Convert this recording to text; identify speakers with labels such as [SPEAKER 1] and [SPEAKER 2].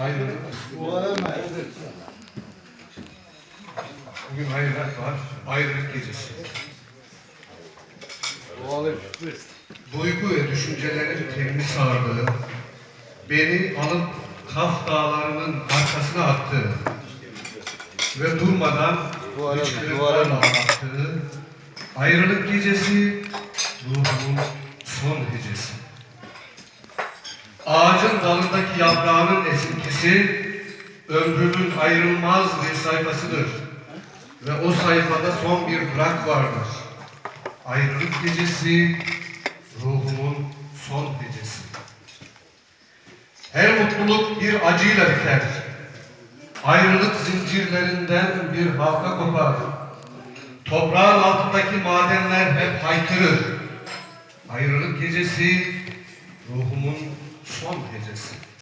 [SPEAKER 1] Ayrılık. Bugün hayırlar var. Ayrılık gecesi. Duygu ve düşüncelerin telini sardığı, beni alıp Kaf dağlarının arkasına attı ve durmadan hıçkırıklarla anlattığı ayrılık gecesi, ruhumun son hecesi. Ağacın dalındaki yaprağının esintisi ömrümün ayrılmaz bir sayfasıdır. Ve o sayfada son bir bırak vardır. Ayrılık gecesi, ruhumun son gecesi. Her mutluluk bir acıyla biter. Ayrılık zincirlerinden bir halka kopar. Toprağın altındaki madenler hep haykırır. Ayrılık gecesi, ruhumun son gecesi.